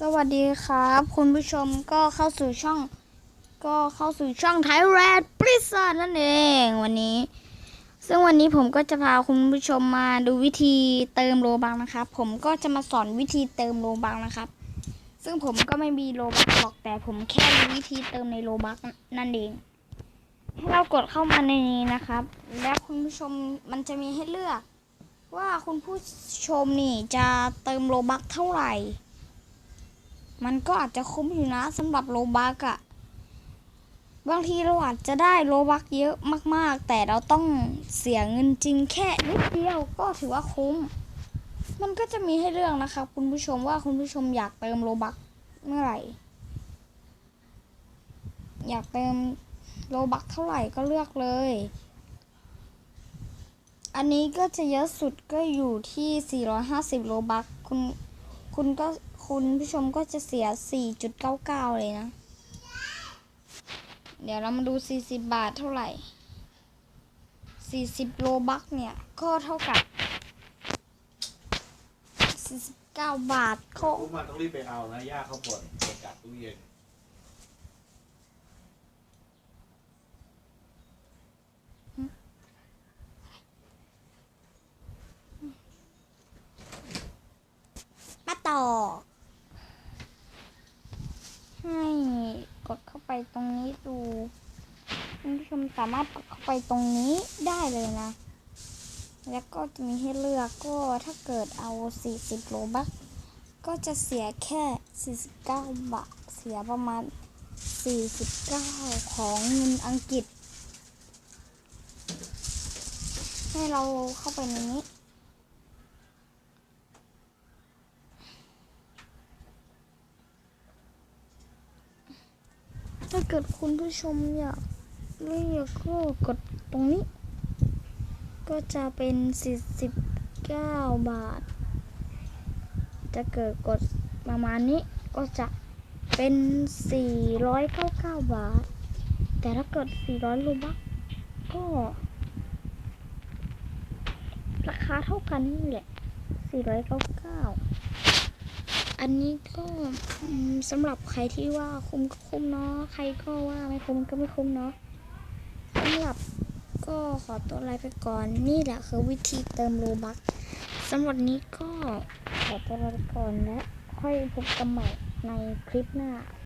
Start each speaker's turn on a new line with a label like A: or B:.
A: สวัสดีครับ คุณผู้ชมก็เข้าสู่ช่อง ก็เข้าสู่ช่องไทยแรดปริศนั่นเองวันนี้ ซึ่งวันนี้ผมก็จะพาคุณผู้ชมมาดูวิธีเติมโลบังนะครับ ผมก็จะมาสอนวิธีเติมโลบังนะครับ ซึ่งผมก็ไม่มีโลบักหรอกแต่ผมแค่รู้วิธีเติมในโลบักนั่นเอง ให้เรากดเข้ามาในนี้นะครับ แล้วคุณผู้ชมมันจะมีให้เลือก ว่าคุณผู้ชมนี่จะเติมโลบักเท่าไหร่ มันก็อาจจะคุ้มอยู่นะสำหรับโลบักอะบางทีเราอาจจะได้โลบักเยอะมากๆ แต่เราต้องเสียเงินจริงแค่นิดเดียวก็ถือว่าคุ้ม มันก็จะมีให้เลือกนะครับคุณผู้ชมว่าคุณผู้ชมอยากเติมโลบักเมื่อไหร่ อยากเติมโลบักเท่าไหร่ก็เลือกเลย อันนี้ก็จะเยอะสุดก็อยู่ที่ 450 โลบักคุณ คุณก็คุณผู้ชมก็จะเสีย 4.99 เลยนะ เดี๋ยวเรามาดู 40 บาทเท่าไหร่ 40 โลบักเนี่ย ก็เท่ากับ 49 บาทก็
B: ทุกมาต้องรีบไปเอานะย่าเขาบ่นไปกัดตู้เย็น
A: ต่อ ให้กดเข้าไปตรงนี้ดูคุณผู้ชมสามารถกดเข้าไปตรงนี้ได้เลยนะ แล้วก็จะมีให้เลือกก็ถ้าเกิดเอา 40โลบัคก็จะเสียแค่ 49 บาท เสียประมาณ 49 ของเงินอังกฤษ ให้เราเข้าไปในนี้ เกิดคุณผู้ชมอยากเลือกก็กดตรงนี้ ก็จะเป็น 49 บาท จะเกิดกดประมาณนี้ก็จะเป็น 499 บาท แต่ถ้าเกิด 400รูบักก็ ราคาเท่ากันนี่แหละ 499 อันนี้ก็สำหรับใครที่ว่าคุ้มก็คุ้มเนาะใครก็ว่าไม่คุ้มก็ไม่คุ้มเนาะสำหรับก็ขอตัวลาไปก่อนนี่แหละคือวิธีเติมโลบักสำหรับนี้ก็ขอตัวลาไปก่อนและค่อยพบกันใหม่ในคลิปหน้า